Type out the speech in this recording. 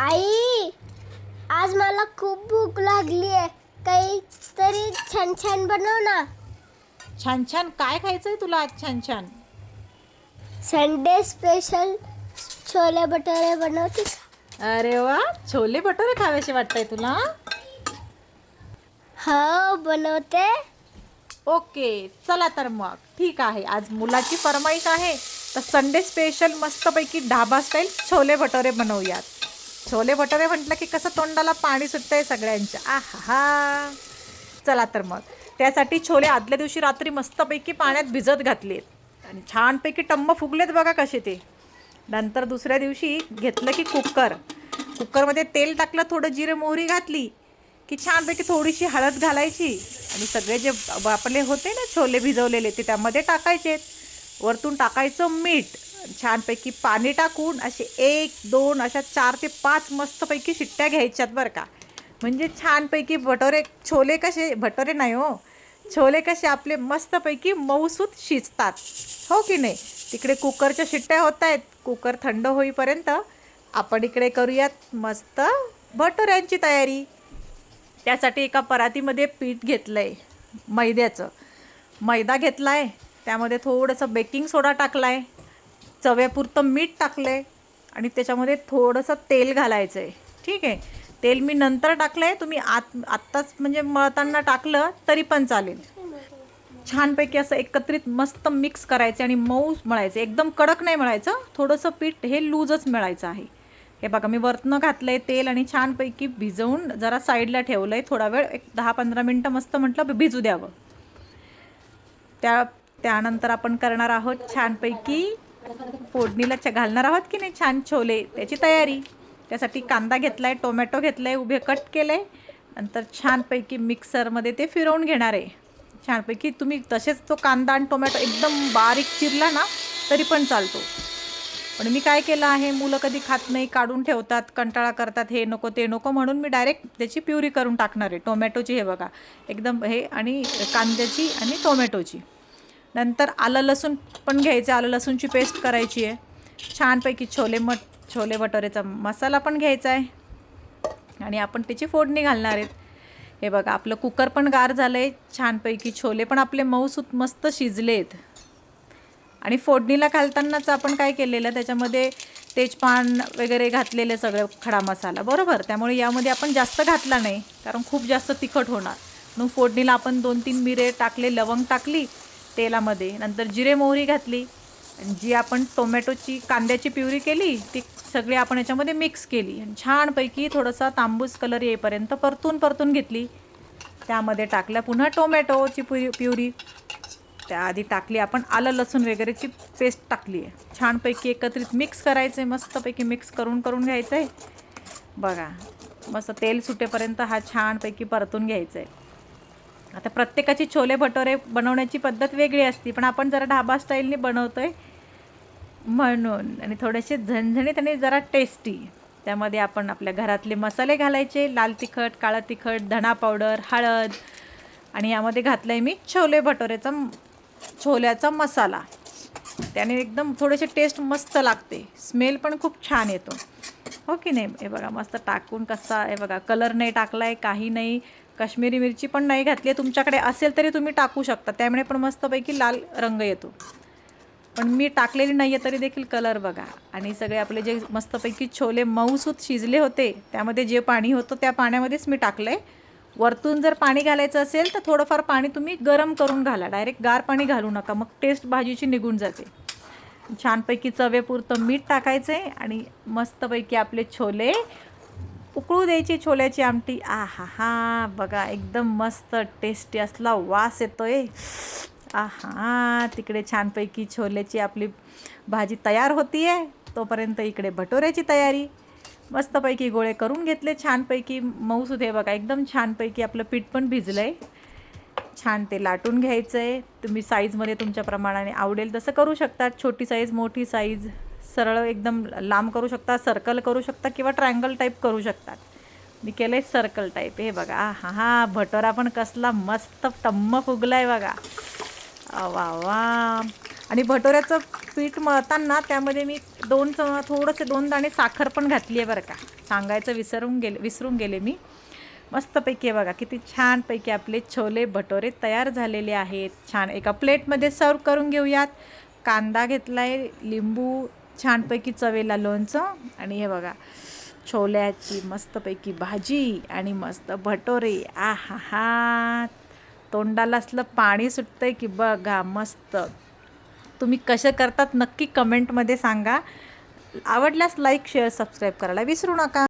आई आज मला खूप भूक लागली आहे. काहीतरी छान छान बनव ना. छान छान काय खायचंय तुला आज छान छान संडे स्पेशल छोले भटुरे बनवते? अरे वा छोले भटुरे खावेसे वाटतंय तुला? हो बनवते. ओके चला तर मग. ठीक आहे आज मुलाची फरमाईश आहे. तर संडे स्पेशल मस्तपैकी ढाबा स्टाईल छोले भटुरे बनवूयात. छोले भटुरे म्हटलं की कसं तोंडाला पाणी सुटतंय सगळ्यांच्या. आ हा चला तर मग. त्यासाठी छोले आदल्या दिवशी रात्री मस्तपैकी पाण्यात भिजत घातलेत. आणि छानपैकी टंब फुगलेत बघा कसे ते. नंतर दुसऱ्या दिवशी घेतलं की कुकर. कुकरमध्ये तेल टाकलं थोडं जिरे मोहरी घातली की छानपैकी थोडीशी हळद घालायची. आणि सगळे जे ब- आपले होते ना छोले भिजवलेले ते त्यामध्ये टाकायचेत. वरतून टाकायचं मीठ. छानपैकी पाणी टाकून असे एक दोन अशा चार ते पाच मस्तपैकी शिट्ट्या घ्यायच्यात बरं का. म्हणजे छानपैकी भटोरे छोले कसे भटोरे नाही हो. छोले कसे आपले मस्तपैकी मऊसूत शिजतात. हो की नाही? तिकडे कुकरच्या शिट्ट्या होत आहेत. कुकर थंड होईपर्यंत आपण इकडे करूयात मस्त भटोऱ्यांची तयारी. त्यासाठी एका परातीमध्ये पीठ घेतलं आहे मैद्याचं. मैदा घेतला आहे त्यामध्ये थोडंसं बेकिंग सोडा टाकला आहे चव्यापुरतं मीठ टाकलं आहे आणि त्याच्यामध्ये थोडंसं तेल घालायचं आहे ठीक आहे? तेल मी नंतर टाकलं आहे तुम्ही आत आत्ताच म्हणजे मळताना टाकलं तरी पण चालेल. छानपैकी असं एकत्रित मस्त मिक्स करायचे आणि मऊ मळायचं. एकदम कडक नाही मळायचं थोडंसं पीठ हे लूजच मिळायचं आहे. हे बघा मी वरतनं घातलं आहे तेल आणि छानपैकी भिजवून जरा साईडला ठेवलं आहे थोडा वेळ एक दहा पंधरा मिनटं मस्त म्हटलं भिजू द्यावं. त्या त्यानंतर आपण करणार आहोत छानपैकी फोडणीला च घालणार आहोत की नाही? छान छोले. त्याची तयारी. त्यासाठी कांदा घेतला आहे टोमॅटो घेतला आहे उभे कट केले नंतर छानपैकी मिक्सरमध्ये ते फिरवून घेणार आहे. छानपैकी तुम्ही तसेच तो कांदा आणि टोमॅटो एकदम बारीक चिरला ना तरी पण चालतो. पण मी काय केलं आहे? मुलं कधी खात नाही काढून ठेवतात कंटाळा करतात हे नको ते नको म्हणून मी डायरेक्ट त्याची प्युरी करून टाकणार आहे. टोमॅटोची हे बघा. एकदम हे आणि कांद्याची आणि टोमॅटोची. नंतर आलं लसूण पण घ्यायचं आलं लसूणची पेस्ट करायची आहे. छानपैकी छोले मट छोले भटोरेचा मसाला पण घ्यायचा आहे. आणि आपण त्याची फोडणी घालणार आहेत. हे बघा आपलं कुकर पण गार झालं आहे छानपैकी छोले पण आपले मऊसूत मस्त शिजलेत. आणि फोडणीला घालतानाच आपण काय केलेलं त्याच्यामध्ये तेजपान वगैरे घातलेले सगळे खडा मसाला बरोबर? त्यामुळे यामध्ये आपण जास्त घातला नाही कारण खूप जास्त तिखट होणार. मग फोडणीला आपण दोन तीन मिरे टाकले लवंग टाकली तेलामध्ये. नंतर जिरे मोहरी घातली. आणि जी आपण टोमॅटोची कांद्याची प्युरी केली ती सगळी आपण याच्यामध्ये मिक्स केली. आणि छानपैकी थोडासा तांबूस कलर येईपर्यंत परतून परतून घेतली. त्यामध्ये टाकल्या पुन्हा टोमॅटोची प्यु प्युरी. त्याआधी टाकली आपण आलं लसूण वगैरेची पेस्ट टाकली आहे. छानपैकी एकत्रित मिक्स करायचं आहे मस्तपैकी मिक्स करून करून घ्यायचं आहे बघा मस्त तेल सुटेपर्यंत हा छानपैकी परतून घ्यायचं आहे आता प्रत्येकाची छोले भटोरे बनवण्याची पद्धत वेगळी असते पण आपण जरा ढाबा स्टाईलने बनवतो आहे म्हणून. आणि थोडेसे झणझणीत आणि जरा टेस्टी त्यामध्ये आपण आपल्या घरातले मसाले घालायचे लाल तिखट काळं तिखट धणा पावडर हळद. आणि यामध्ये घातलं आहे मी छोले भटोरेचा छोल्याचा मसाला. त्याने एकदम थोडेसे टेस्ट मस्त लागते. स्मेल पण खूप छान येतो. हो की नाही? हे बघा मस्त टाकून कसा हे बघा कलर नाही टाकला आहे काही नाही. काश्मीरी मिरची पण नाही घातली आहे. तुमच्याकडे असेल तरी तुम्ही टाकू शकता. त्यामुळे पण मस्तपैकी लाल रंग येतो. पण मी टाकलेली नाही आहे तरी देखील कलर बघा. आणि सगळे आपले जे मस्तपैकी छोले मऊसूत शिजले होते त्यामध्ये जे पाणी होतं त्या पाण्यामध्येच मी टाकलं आहे वरतून जर पाणी घालायचं असेल तर थोडंफार पाणी तुम्ही गरम करून घाला. डायरेक्ट गार पाणी घालू नका. मग टेस्ट भाजीची निघून जाते. छानपैकी चवेपुरतं मीठ टाकायचं आहे आणि मस्तपैकी आपले छोले. उकळू द्यायची छोल्याची आमटी. आ हा हा बघा एकदम मस्त टेस्टी असला वास येतोय. आ हा तिकडे छानपैकी छोल्याची आपली भाजी तयार होती आहे तोपर्यंत इकडे भटोऱ्याची तयारी. मस्तपैकी गोळे करून घेतले छानपैकी. मऊसूद हे बघा एकदम छानपैकी आपलं पीठ पण भिजलं आहे छान ते लाटून घ्यायचं आहे तुम्ही साईजमध्ये तुमच्या प्रमाणाने आवडेल तसं करू शकता. छोटी साईज मोठी साईज सरळ एकदम लांब करू शकता सर्कल करू शकता किंवा ट्रायंगल टाईप करू शकतात मी केलं आहे सर्कल टाईप हे बघा. हा हा भटोरा पण कसला मस्त टम्म फुगला आहे बघा वा वा. आणि भटोऱ्याचं पीठ मळताना त्यामध्ये मी दोन थोडंसे दोन दाणे साखर पण घातली आहे बरं का. सांगायचं विसरून गेले विसरून गेले मी. मस्तपैकी बघा किती छानपैकी आपले छोले भटोरे तयार झालेले आहेत. छान एका प्लेटमध्ये सर्व करून घेऊयात. कांदा घेतला आहे लिंबू छानपैकी चवेला लोणचं आणि हे बघा छोल्याची मस्तपैकी भाजी आणि मस्त भटोरे. आ हा हा तोंडाला असलं पाणी सुटतंय की बघा मस्त. तुम्ही कसे करतात नक्की कमेंटमध्ये सांगा. आवडल्यास लाईक शेअर सबस्क्राईब करायला विसरू नका.